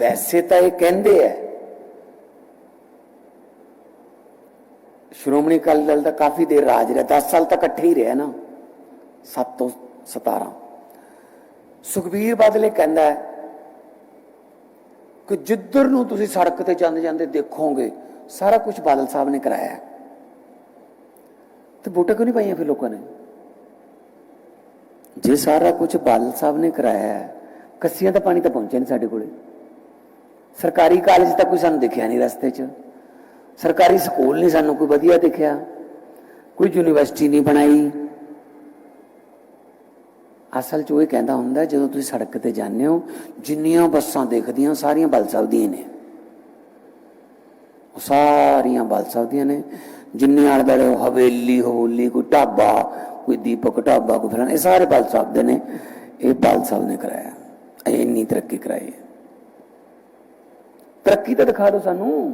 ਵੈਸੇ ਤਾਂ ਇਹ ਕਹਿੰਦੇ ਐ ਸ਼੍ਰੋਮਣੀ ਅਕਾਲੀ ਦਲ ਦਾ ਕਾਫੀ ਦੇਰ ਰਾਜ ਰਿਹਾ 10 ਸਾਲ ਤੱਕ ਇਕੱਠੇ ਹੀ ਰਿਹਾ ਨਾ 7 ਤੋਂ 17 ਸੁਖਬੀਰ ਬਾਦਲੇ ਕਹਿੰਦਾ ਕਿ ਜਿੱਧਰ ਨੂੰ ਤੁਸੀਂ ਸੜਕ ਤੇ ਜਾਂਦੇ ਜਾਂਦੇ ਦੇਖੋਗੇ ਸਾਰਾ ਕੁਝ ਬਾਦਲ ਸਾਹਿਬ ਨੇ ਕਰਾਇਆ ਤੇ ਵੋਟਾਂ ਕਿਉਂ ਨਹੀਂ ਪਾਈਆਂ ਫਿਰ ਲੋਕਾਂ ਨੇ? ਜੇ ਸਾਰਾ ਕੁਝ ਬਾਦਲ ਸਾਹਿਬ ਨੇ ਕਰਾਇਆ ਹੈ, ਕੱਸੀਆਂ ਦਾ ਪਾਣੀ ਤਾਂ ਪਹੁੰਚਿਆ ਨਹੀਂ ਸਾਡੇ ਕੋਲੇ। ਸਰਕਾਰੀ ਕਾਲਜ ਤਾਂ ਕੋਈ ਸਾਨੂੰ ਦਿਖਿਆ ਨਹੀਂ ਰਸਤੇ 'ਚ। ਸਰਕਾਰੀ ਸਕੂਲ ਨਹੀਂ ਸਾਨੂੰ ਕੋਈ ਵਧੀਆ ਦਿਖਿਆ। ਕੋਈ ਯੂਨੀਵਰਸਿਟੀ ਨਹੀਂ ਬਣਾਈ। ਅਸਲ 'ਚ ਉਹ ਇਹ ਕਹਿੰਦਾ ਹੁੰਦਾ, ਜਦੋਂ ਤੁਸੀਂ ਸੜਕ ਤੇ ਜਾਂਦੇ ਹੋ, ਜਿੰਨੀਆਂ ਬੱਸਾਂ ਦੇਖਦੀਆਂ ਸਾਰੀਆਂ ਬਲ ਸਾਹਿਬ ਦੀਆਂ ਨੇ। ਉਹ ਸਾਰੀਆਂ ਬਲ ਸਾਹਿਬ ਦੀਆਂ ਨੇ। ਜਿੰਨੇ ਆਲੇ ਦੁਆਲੇ ਹਵੇਲੀ ਹੋਲੀ ਕੋਈ ਢਾਬਾ, ਕੋਈ ਦੀਪਕ ਢਾਬਾ, ਕੋਈ ਫਲਾਣਾ, ਇਹ ਸਾਰੇ ਬਲ ਸਾਹਿਬ ਦੇ ਨੇ। ਇਹ ਬਲ ਸਾਹਿਬ ਨੇ ਕਰਾਇਆ। ਇਹ ਇੰਨੀ ਤਰੱਕੀ ਕਰਾਈ ਤਰੱਕੀ ਤਾਂ ਦਿਖਾ ਦਿਓ ਸਾਨੂੰ।